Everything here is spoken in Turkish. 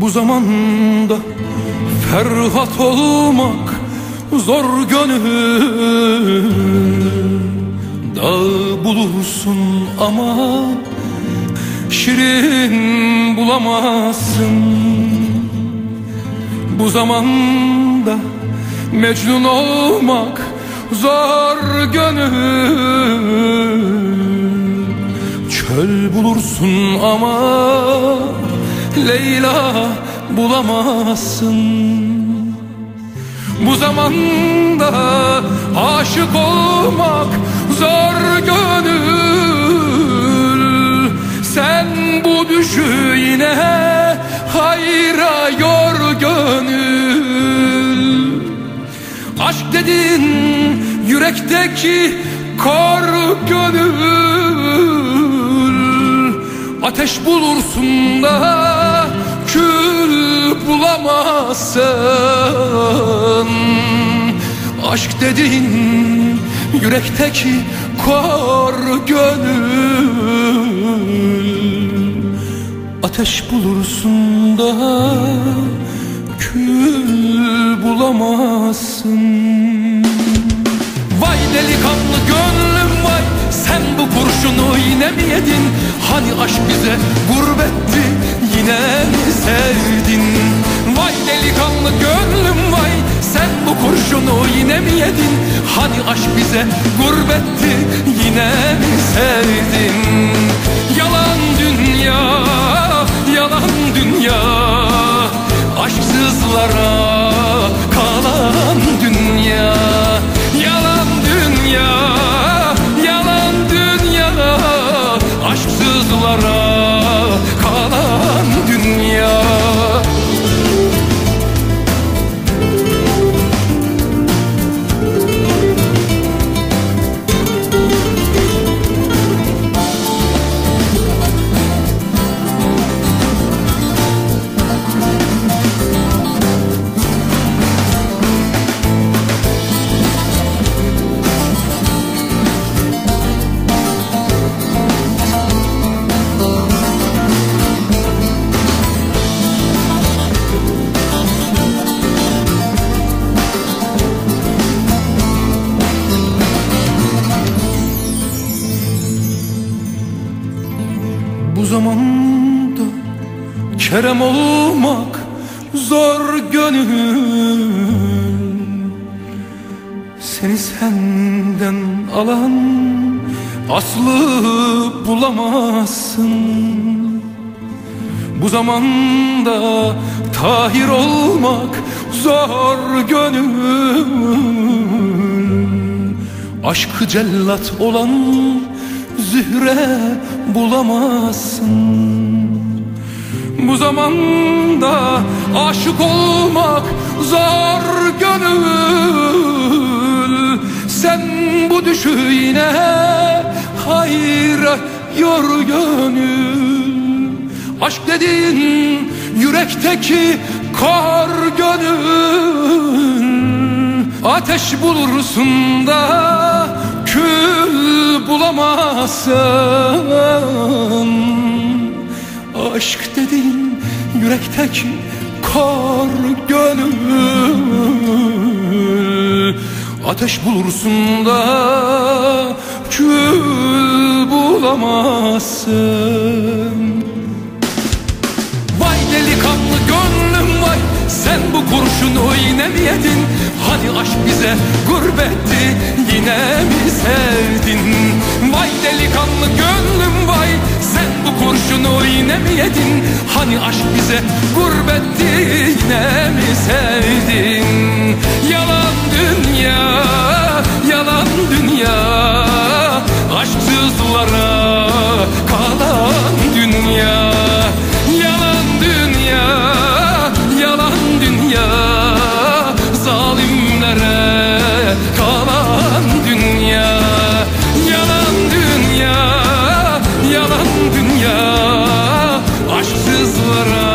Bu zamanda Ferhat olmak zor gönül. Dağ bulursun ama Şirin bulamazsın. Bu zamanda Mecnun olmak zor gönül. Çöl bulursun ama Leyla bulamazsın. Bu zamanda aşık olmak zor gönül. Sen bu düşü yine hayra yor gönül. Aşk dedin yürekteki kor gönül. Ateş bulursun da kül bulamazsın. Aşk dedin yürekteki kor gönül. Ateş bulursun da kül bulamazsın. Vay delikanlı gönlüm vay sen bu kurşunu yine mi yedin? Hani aşk bize gurbetti sevdin. Vay delikanlı gönlüm vay. Sen bu kurşunu yine mi yedin? Hani aşk bize gurbetti kerem olmak zor gönül. Seni senden alan aslı bulamazsın. Bu zamanda tahir olmak zor gönül. Aşkı cellat olan zühre bulamazsın Bu zamanda aşık olmak zor gönül. Sen bu düşü yine hayra yor gönül. Aşk dediğin yürekteki kar gönül. Ateş bulursun da kül bulamazsın Aşk dediğin yürekteki kar gönül. Ateş bulursun da kül bulamazsın. Vay delikanlı gönlüm vay Sen bu kurşunu yine mi yedin Hani aşk bize gurbetti yine mi sevdin kurşunu yine mi yedin? Hani aşk bize gurbetti yine mi sevdin tesoura